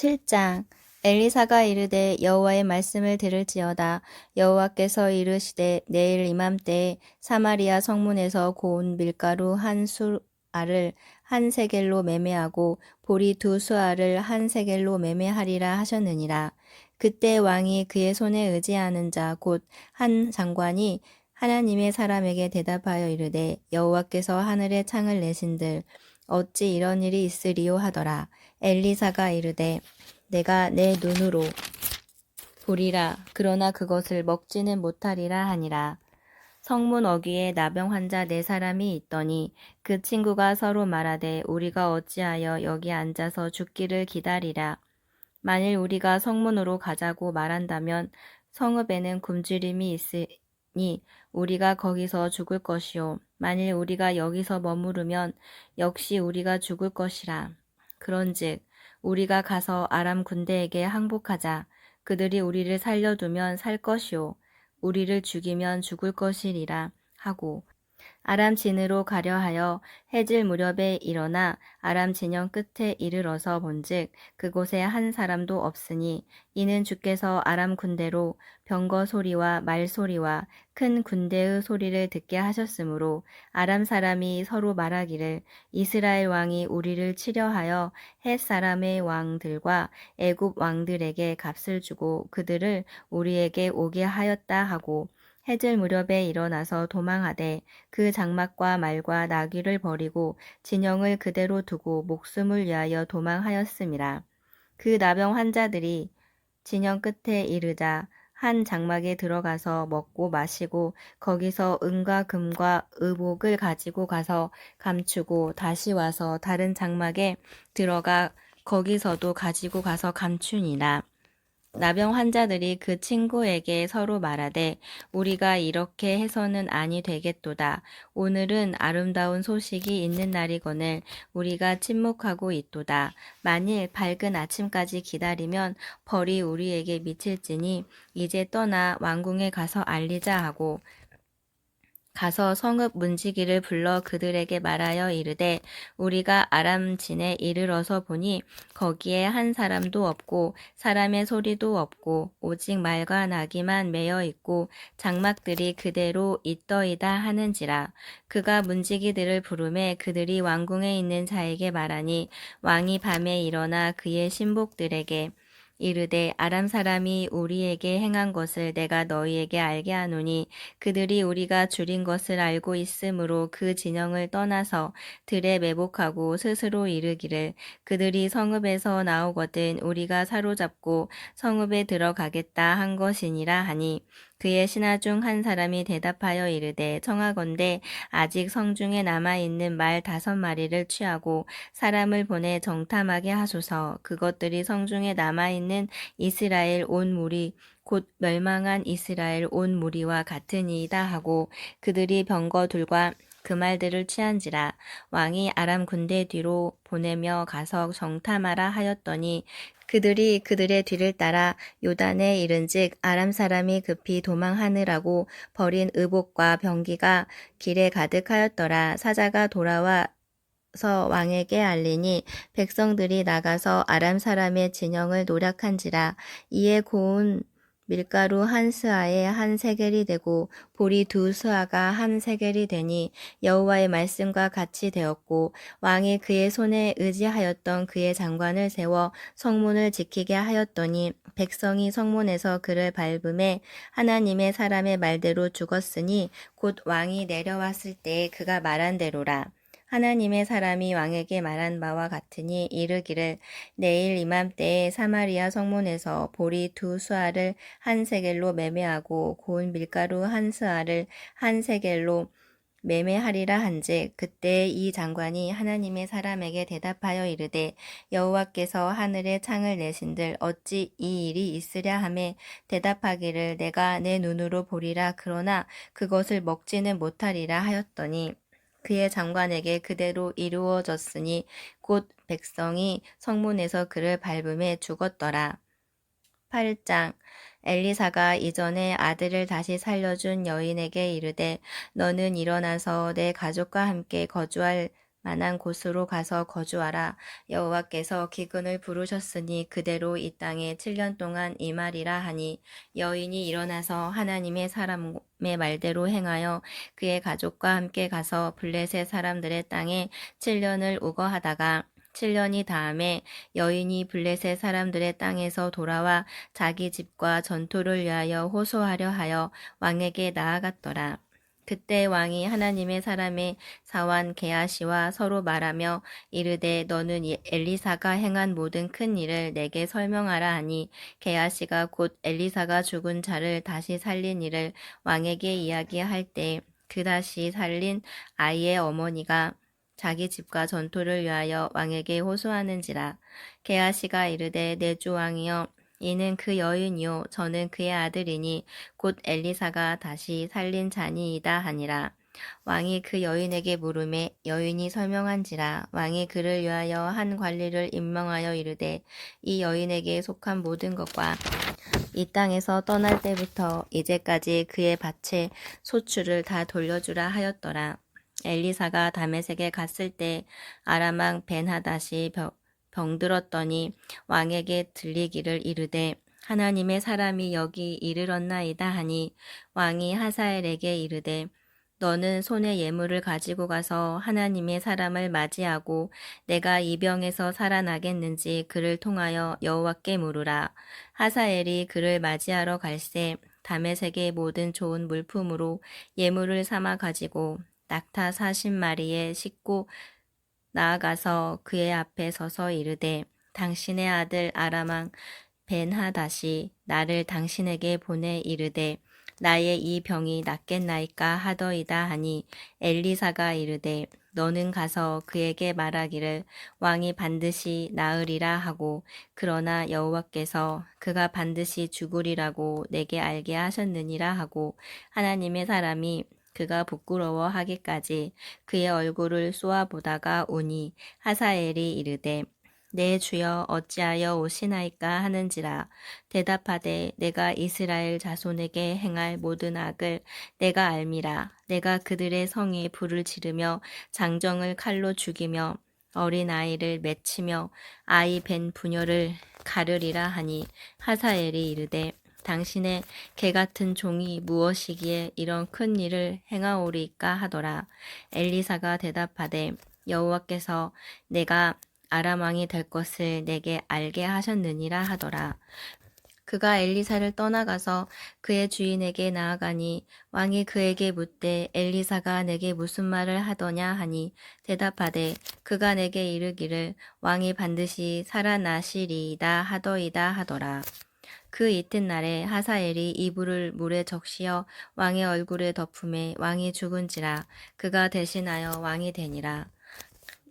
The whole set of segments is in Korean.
7장 엘리사가 이르되 여호와의 말씀을 들을지어다. 여호와께서 이르시되 내일 이맘때에 사마리아 성문에서 고운 밀가루 한 수알을 한 세겔로 매매하고 보리 두 수알을 한 세겔로 매매하리라 하셨느니라. 그때 왕이 그의 손에 의지하는 자 곧 한 장관이 하나님의 사람에게 대답하여 이르되 여호와께서 하늘에 창을 내신들 어찌 이런 일이 있으리요 하더라. 엘리사가 이르되 내가 내 눈으로 보리라. 그러나 그것을 먹지는 못하리라 하니라. 성문 어귀에 나병 환자 네 사람이 있더니 그 친구가 서로 말하되 우리가 어찌하여 여기 앉아서 죽기를 기다리라. 만일 우리가 성문으로 가자고 말한다면 성읍에는 굶주림이 있으니 우리가 거기서 죽을 것이요 만일 우리가 여기서 머무르면 역시 우리가 죽을 것이라 그런즉 우리가 가서 아람 군대에게 항복하자. 그들이 우리를 살려두면 살 것이요. 우리를 죽이면 죽을 것이리라 하고 아람 진으로 가려 하여 해질 무렵에 일어나 아람 진영 끝에 이르러서 본즉 그곳에 한 사람도 없으니 이는 주께서 아람 군대로 병거 소리와 말 소리와 큰 군대의 소리를 듣게 하셨으므로 아람 사람이 서로 말하기를 이스라엘 왕이 우리를 치려 하여 헷 사람의 왕들과 애굽 왕들에게 값을 주고 그들을 우리에게 오게 하였다 하고 해질 무렵에 일어나서 도망하되 그 장막과 말과 나귀를 버리고 진영을 그대로 두고 목숨을 위하여 도망하였음이라. 그 나병 환자들이 진영 끝에 이르자 한 장막에 들어가서 먹고 마시고 거기서 은과 금과 의복을 가지고 가서 감추고 다시 와서 다른 장막에 들어가 거기서도 가지고 가서 감추니라. 나병 환자들이 그 친구에게 서로 말하되 우리가 이렇게 해서는 아니 되겠도다. 오늘은 아름다운 소식이 있는 날이거늘 우리가 침묵하고 있도다. 만일 밝은 아침까지 기다리면 벌이 우리에게 미칠지니 이제 떠나 왕궁에 가서 알리자 하고 가서 성읍 문지기를 불러 그들에게 말하여 이르되 우리가 아람 진에 이르러서 보니 거기에 한 사람도 없고 사람의 소리도 없고 오직 말과 나귀만 매여 있고 장막들이 그대로 있더이다 하는지라. 그가 문지기들을 부르매 그들이 왕궁에 있는 자에게 말하니 왕이 밤에 일어나 그의 신복들에게 이르되 아람 사람이 우리에게 행한 것을 내가 너희에게 알게 하노니 그들이 우리가 줄인 것을 알고 있으므로 그 진영을 떠나서 들에 매복하고 스스로 이르기를 그들이 성읍에서 나오거든 우리가 사로잡고 성읍에 들어가겠다 한 것이니라 하니 그의 신하 중 한 사람이 대답하여 이르되 청하건대 아직 성중에 남아있는 말 다섯 마리를 취하고 사람을 보내 정탐하게 하소서. 그것들이 성중에 남아있는 이스라엘 온 무리 곧 멸망한 이스라엘 온 무리와 같으니이다 하고 그들이 병거들과 그 말들을 취한지라. 왕이 아람 군대 뒤로 보내며 가서 정탐하라 하였더니 그들이 그들의 뒤를 따라 요단에 이른즉 아람 사람이 급히 도망하느라고 버린 의복과 병기가 길에 가득하였더라. 사자가 돌아와 서 왕에게 알리니 백성들이 나가서 아람 사람의 진영을 노력한지라. 이에 고운 밀가루 한 스아에 한 세겔이 되고 보리 두 스아가 한 세겔이 되니 여호와의 말씀과 같이 되었고 왕이 그의 손에 의지하였던 그의 장관을 세워 성문을 지키게 하였더니 백성이 성문에서 그를 밟음에 하나님의 사람의 말대로 죽었으니 곧 왕이 내려왔을 때에 그가 말한 대로라. 하나님의 사람이 왕에게 말한 바와 같으니 이르기를 내일 이맘때에 사마리아 성문에서 보리 두 수알을 한 세겔로 매매하고 고운 밀가루 한 수알을 한 세겔로 매매하리라 한즉 그때 이 장관이 하나님의 사람에게 대답하여 이르되 여호와께서 하늘에 창을 내신들 어찌 이 일이 있으랴 하매 대답하기를 내가 내 눈으로 보리라. 그러나 그것을 먹지는 못하리라 하였더니 그의 장관에게 그대로 이루어졌으니 곧 백성이 성문에서 그를 밟음에 죽었더라. 8장 엘리사가 이전에 아들을 다시 살려준 여인에게 이르되 너는 일어나서 내 가족과 함께 거주할 만한 곳으로 가서 거주하라. 여호와께서 기근을 부르셨으니 그대로 이 땅에 7년 동안 임하리라 하니 여인이 일어나서 하나님의 사람의 말대로 행하여 그의 가족과 함께 가서 블레셋 사람들의 땅에 7년을 우거하다가 7년이 다음에 여인이 블레셋 사람들의 땅에서 돌아와 자기 집과 전투를 위하여 호소하려 하여 왕에게 나아갔더라. 그때 왕이 하나님의 사람의 사환 게하시와 서로 말하며 이르되 너는 엘리사가 행한 모든 큰 일을 내게 설명하라 하니 게하시가 곧 엘리사가 죽은 자를 다시 살린 일을 왕에게 이야기할 때 그 다시 살린 아이의 어머니가 자기 집과 전투를 위하여 왕에게 호소하는지라. 게하시가 이르되 내 주 왕이여 이는 그 여인이요 저는 그의 아들이니 곧 엘리사가 다시 살린 자니이다 하니라 왕이 그 여인에게 물음에 여인이 설명한지라 왕이 그를 위하여 한 관리를 임명하여 이르되 이 여인에게 속한 모든 것과 이 땅에서 떠날 때부터 이제까지 그의 밭에 소출을 다 돌려주라 하였더라. 엘리사가 다메섹에 갔을 때 아람왕 벤하닷이 병- 병들었더니 왕에게 들리기를 이르되 하나님의 사람이 여기 이르렀나이다 하니 왕이 하사엘에게 이르되 너는 손에 예물을 가지고 가서 하나님의 사람을 맞이하고 내가 이 병에서 살아나겠는지 그를 통하여 여호와께 물으라. 하사엘이 그를 맞이하러 갈새 다메섹의 모든 좋은 물품으로 예물을 삼아 가지고 낙타 사십 마리에 싣고 나아가서 그의 앞에 서서 이르되 당신의 아들 아람왕 벤하다시 나를 당신에게 보내 이르되 나의 이 병이 낫겠나이까 하더이다 하니 엘리사가 이르되 너는 가서 그에게 말하기를 왕이 반드시 나으리라 하고 그러나 여호와께서 그가 반드시 죽으리라고 내게 알게 하셨느니라 하고 하나님의 사람이 그가 부끄러워하기까지 그의 얼굴을 쏘아보다가 오니 하사엘이 이르되 내 주여 어찌하여 오시나이까 하는지라. 대답하되 내가 이스라엘 자손에게 행할 모든 악을 내가 알미라. 내가 그들의 성에 불을 지르며 장정을 칼로 죽이며 어린 아이를 맺히며 아이 벤 부녀를 가르리라 하니 하사엘이 이르되 당신의 개 같은 종이 무엇이기에 이런 큰 일을 행하오리까 하더라. 엘리사가 대답하되 여호와께서 내가 아람 왕이 될 것을 내게 알게 하셨느니라 하더라. 그가 엘리사를 떠나가서 그의 주인에게 나아가니 왕이 그에게 묻되 엘리사가 내게 무슨 말을 하더냐 하니 대답하되 그가 내게 이르기를 왕이 반드시 살아나시리이다 하더이다 하더라. 그 이튿날에 하사엘이 이불을 물에 적시어 왕의 얼굴에 덮음에 왕이 죽은지라 그가 대신하여 왕이 되니라.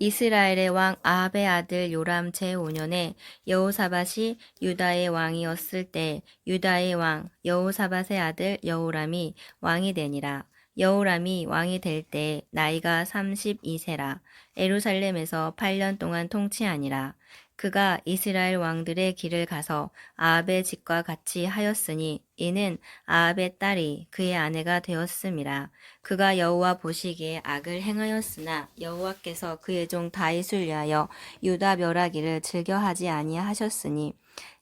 이스라엘의 왕 아합의 아들 요람 제5년에 여호사밧이 유다의 왕이었을 때 유다의 왕 여호사밧의 아들 여호람이 왕이 되니라. 여호람이 왕이 될 때 나이가 32세라. 에루살렘에서 8년 동안 통치하니라. 그가 이스라엘 왕들의 길을 가서 아합의 집과 같이 하였으니 이는 아합의 딸이 그의 아내가 되었음이라. 그가 여호와 보시기에 악을 행하였으나 여호와께서 그의 종 다윗을 위하여 유다 멸하기를 즐겨하지 아니하셨으니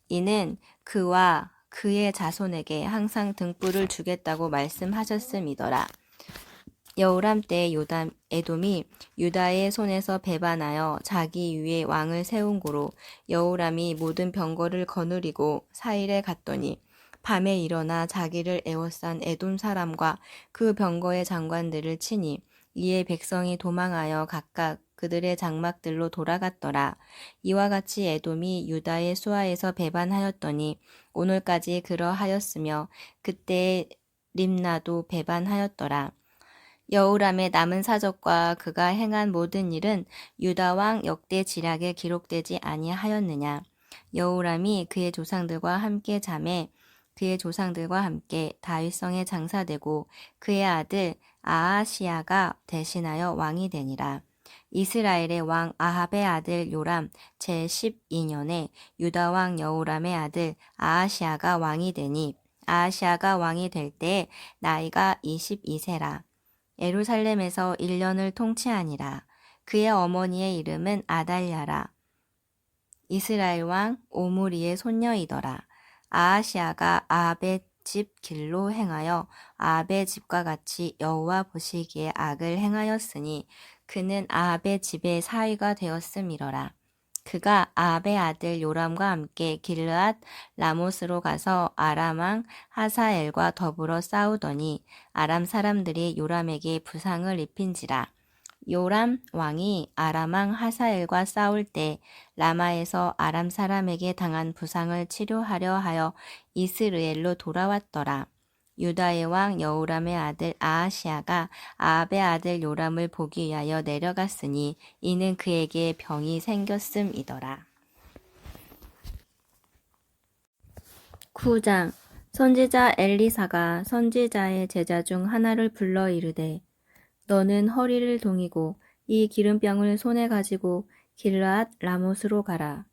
이는 그와 그의 자손에게 항상 등불을 주겠다고 말씀하셨음이더라. 여호람 때 요담 에돔이 유다의 손에서 배반하여 자기 위에 왕을 세운 고로 여호람이 모든 병거를 거느리고 사일에 갔더니 밤에 일어나 자기를 애워싼 에돔 사람과 그 병거의 장관들을 치니 이에 백성이 도망하여 각각 그들의 장막들로 돌아갔더라. 이와 같이 에돔이 유다의 수하에서 배반하였더니 오늘까지 그러하였으며 그때 림나도 배반하였더라. 여우람의 남은 사적과 그가 행한 모든 일은 유다 왕 역대 지략에 기록되지 아니하였느냐. 여우람이 그의 조상들과 함께 잠에 그의 조상들과 함께 다윗성에 장사되고 그의 아들 아하시아가 대신하여 왕이 되니라. 이스라엘의 왕 아합의 아들 요람 제12년에 유다 왕 여우람의 아들 아하시아가 왕이 되니 아하시아가 왕이 될때 나이가 22세라. 예루살렘에서 1년을 통치하니라. 그의 어머니의 이름은 아달랴라. 이스라엘 왕 오므리의 손녀이더라. 아하시아가 아합의 집 길로 행하여 아합의 집과 같이 여호와 보시기에 악을 행하였으니 그는 아합의 집의 사위가 되었음이러라. 그가 아합의 아들 요람과 함께 길르앗 라못으로 가서 아람 왕 하사엘과 더불어 싸우더니 아람 사람들이 요람에게 부상을 입힌지라. 요람 왕이 아람 왕 하사엘과 싸울 때 라마에서 아람 사람에게 당한 부상을 치료하려 하여 이스르엘로 돌아왔더라. 유다의 왕 여우람의 아들 아하시아가 아합의 아들 요람을 보기 위하여 내려갔으니 이는 그에게 병이 생겼음이더라. 9장 선지자 엘리사가 선지자의 제자 중 하나를 불러 이르되 너는 허리를 동이고 이 기름병을 손에 가지고 길르앗 라못으로 가라.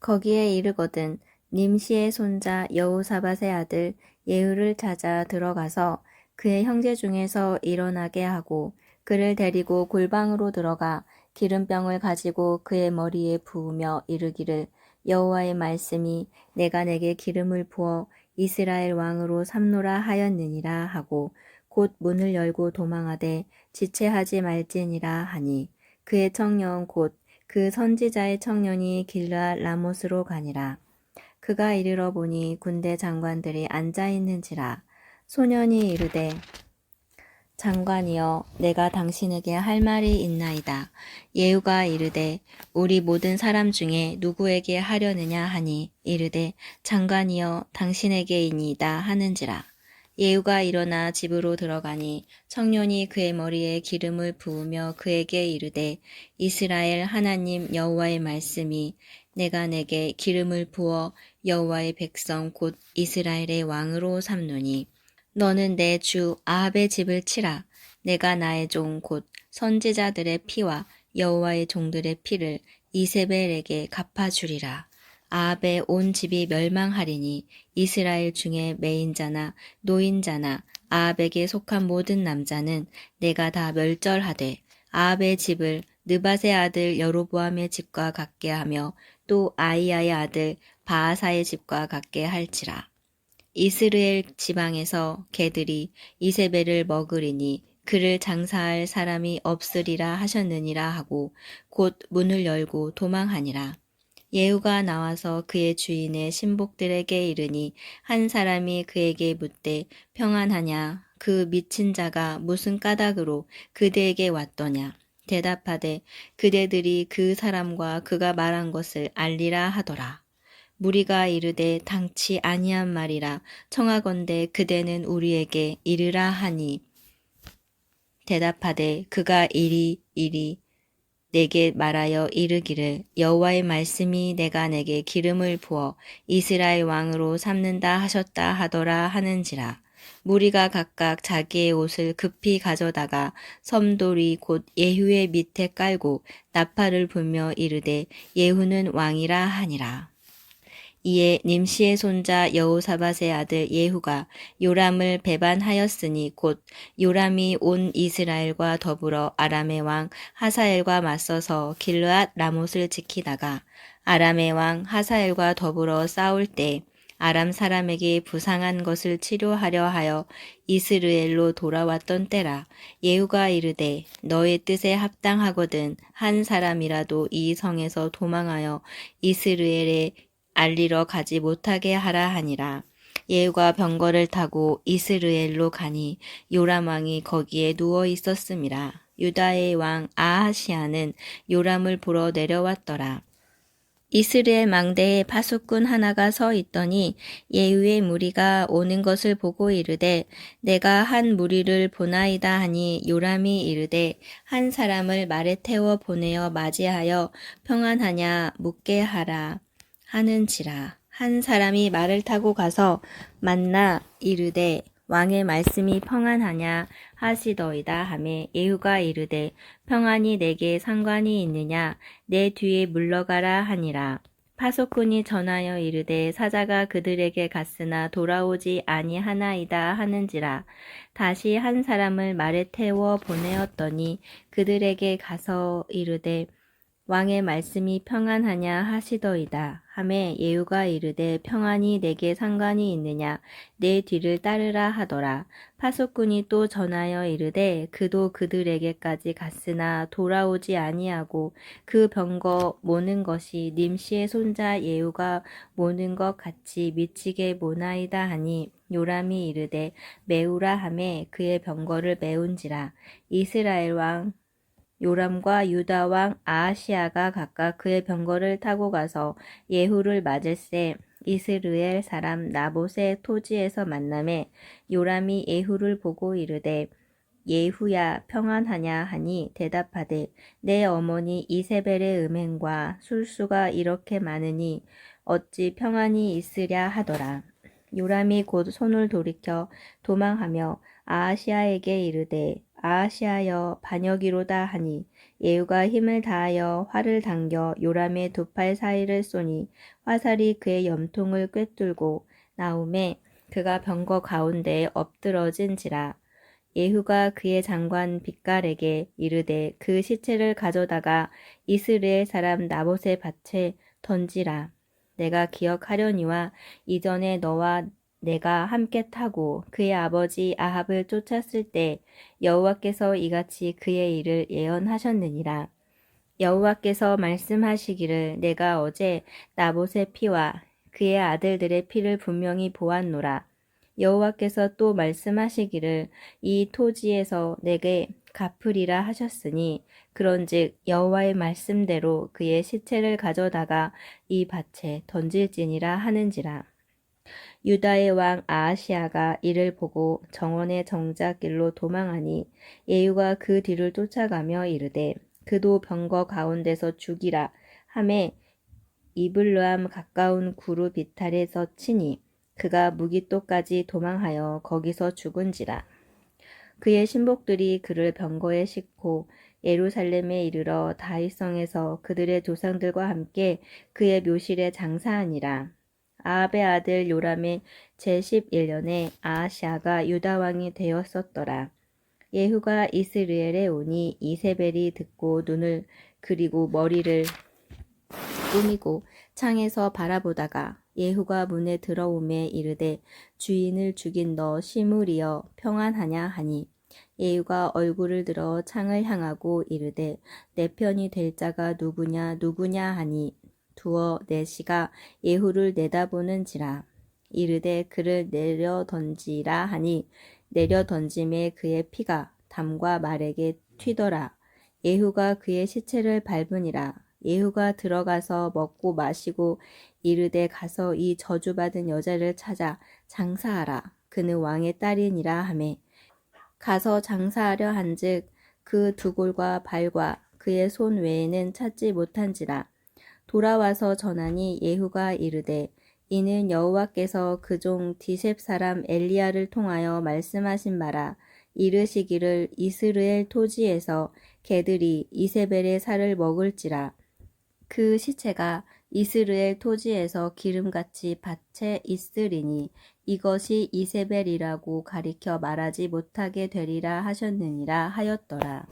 거기에 이르거든 님시의 손자 여호사밧의 아들 예후를 찾아 들어가서 그의 형제 중에서 일어나게 하고 그를 데리고 골방으로 들어가 기름병을 가지고 그의 머리에 부으며 이르기를 여호와의 말씀이 내가 내게 기름을 부어 이스라엘 왕으로 삼노라 하였느니라 하고 곧 문을 열고 도망하되 지체하지 말지니라 하니 그의 청년 곧 그 선지자의 청년이 길르앗 라못으로 가니라 그가 이르러 보니 군대 장관들이 앉아 있는지라 소년이 이르되 장관이여 내가 당신에게 할 말이 있나이다. 예후가 이르되 우리 모든 사람 중에 누구에게 하려느냐 하니 이르되 장관이여 당신에게이니이다 하는지라. 예후가 일어나 집으로 들어가니 청년이 그의 머리에 기름을 부으며 그에게 이르되 이스라엘 하나님 여호와의 말씀이 내가 내게 기름을 부어 여호와의 백성 곧 이스라엘의 왕으로 삼노니 너는 내 주 아합의 집을 치라. 내가 나의 종 곧 선지자들의 피와 여호와의 종들의 피를 이세벨에게 갚아주리라. 아합의 온 집이 멸망하리니 이스라엘 중에 매인자나 노인자나 아합에게 속한 모든 남자는 내가 다 멸절하되 아합의 집을 느밧의 아들 여로보암의 집과 같게 하며 또 아이야의 아들 바하사의 집과 같게 할지라. 이스라엘 지방에서 개들이 이세벨을 먹으리니 그를 장사할 사람이 없으리라 하셨느니라 하고 곧 문을 열고 도망하니라. 예후가 나와서 그의 주인의 신복들에게 이르니 한 사람이 그에게 묻되 평안하냐 그 미친 자가 무슨 까닭으로 그대에게 왔더냐 대답하되 그대들이 그 사람과 그가 말한 것을 알리라 하더라. 무리가 이르되 당치 아니한 말이라. 청하건대 그대는 우리에게 이르라 하니. 대답하되 그가 이리 이리 내게 말하여 이르기를 여호와의 말씀이 내가 내게 기름을 부어 이스라엘 왕으로 삼는다 하셨다 하더라 하는지라 무리가 각각 자기의 옷을 급히 가져다가 섬돌이 곧 예후의 밑에 깔고 나팔을 불며 이르되 예후는 왕이라 하니라. 이에 님시의 손자 여호사밧의 아들 예후가 요람을 배반하였으니 곧 요람이 온 이스라엘과 더불어 아람의 왕 하사엘과 맞서서 길르앗 라못을 지키다가 아람의 왕 하사엘과 더불어 싸울 때 아람 사람에게 부상한 것을 치료하려 하여 이스르엘로 돌아왔던 때라 예후가 이르되 너의 뜻에 합당하거든 한 사람이라도 이 성에서 도망하여 이스르엘에 알리러 가지 못하게 하라 하니라. 예후가 병거를 타고 이스르엘로 가니 요람 왕이 거기에 누워 있었음이라. 유다의 왕 아하시아는 요람을 보러 내려왔더라. 이스라엘 망대에 파수꾼 하나가 서 있더니 예후의 무리가 오는 것을 보고 이르되 내가 한 무리를 보나이다 하니 요람이 이르되 한 사람을 말에 태워 보내어 맞이하여 평안하냐 묻게 하라. 하는지라 한 사람이 말을 타고 가서 만나 이르되 왕의 말씀이 평안하냐? 하시더이다 하매 예후가 이르되 평안이 내게 상관이 있느냐? 내 뒤에 물러가라 하니라. 파수꾼이 전하여 이르되 사자가 그들에게 갔으나 돌아오지 아니하나이다 하는지라. 다시 한 사람을 말에 태워 보내었더니 그들에게 가서 이르되 왕의 말씀이 평안하냐 하시더이다. 하매 예후가 이르되 평안이 내게 상관이 있느냐? 내 뒤를 따르라 하더라. 파수꾼이 또 전하여 이르되 그도 그들에게까지 갔으나 돌아오지 아니하고 그 병거 모는 것이 님시의 손자 예후가 모는 것 같이 미치게 모나이다 하니 요람이 이르되 메우라 하매 그의 병거를 메운지라. 이스라엘 왕 요람과 유다 왕 아하시아가 각각 그의 병거를 타고 가서 예후를 맞을새 이스르엘 사람 나봇의 토지에서 만남에 요람이 예후를 보고 이르되 예후야 평안하냐 하니 대답하되 내 어머니 이세벨의 음행과 술수가 이렇게 많으니 어찌 평안이 있으랴 하더라. 요람이 곧 손을 돌이켜 도망하며 아하시아에게 이르되 아하시아여 반역이로다 하니 예후가 힘을 다하여 활을 당겨 요람의 두 팔 사이를 쏘니 화살이 그의 염통을 꿰뚫고 나오매 그가 병거 가운데에 엎드러진지라. 예후가 그의 장관 빛깔에게 이르되 그 시체를 가져다가 이스라엘 사람 나봇의 밭에 던지라. 내가 기억하려니와 이전에 너와 내가 함께 타고 그의 아버지 아합을 쫓았을 때 여호와께서 이같이 그의 일을 예언하셨느니라. 여호와께서 말씀하시기를 내가 어제 나봇의 피와 그의 아들들의 피를 분명히 보았노라. 여호와께서 또 말씀하시기를 이 토지에서 내게 갚으리라 하셨으니 그런즉 여호와의 말씀대로 그의 시체를 가져다가 이 밭에 던질지니라 하는지라. 유다의 왕 아하시아가 이를 보고 정원의 정작길로 도망하니 예후가 그 뒤를 쫓아가며 이르되 그도 병거 가운데서 죽이라 함에 이블루암 가까운 구루 비탈에서 치니 그가 무기또까지 도망하여 거기서 죽은지라 그의 신복들이 그를 병거에 싣고 예루살렘에 이르러 다윗성에서 그들의 조상들과 함께 그의 묘실에 장사하니라. 아합의 아들 요람의 제11년에 아하시아가 유다 왕이 되었었더라. 예후가 이스라엘에 오니 이세벨이 듣고 눈을 그리고 머리를 꾸미고 창에서 바라보다가 예후가 문에 들어오매 이르되 주인을 죽인 너 시므리여 평안하냐 하니 예후가 얼굴을 들어 창을 향하고 이르되 내 편이 될 자가 누구냐 누구냐 하니 두어 내시가 예후를 내다보는지라. 이르되 그를 내려 던지라 하니 내려 던짐에 그의 피가 담과 말에게 튀더라. 예후가 그의 시체를 밟으니라. 예후가 들어가서 먹고 마시고 이르되 가서 이 저주받은 여자를 찾아 장사하라. 그는 왕의 딸이니라 하매. 가서 장사하려 한즉 그 두골과 발과 그의 손 외에는 찾지 못한지라 돌아와서 전하니 예후가 이르되 이는 여호와께서 그 종 디셉 사람 엘리야를 통하여 말씀하신 바라 이르시기를 이스라엘 토지에서 개들이 이세벨의 살을 먹을지라 그 시체가 이스라엘 토지에서 기름같이 밭에 있으리니 이것이 이세벨이라고 가리켜 말하지 못하게 되리라 하셨느니라 하였더라.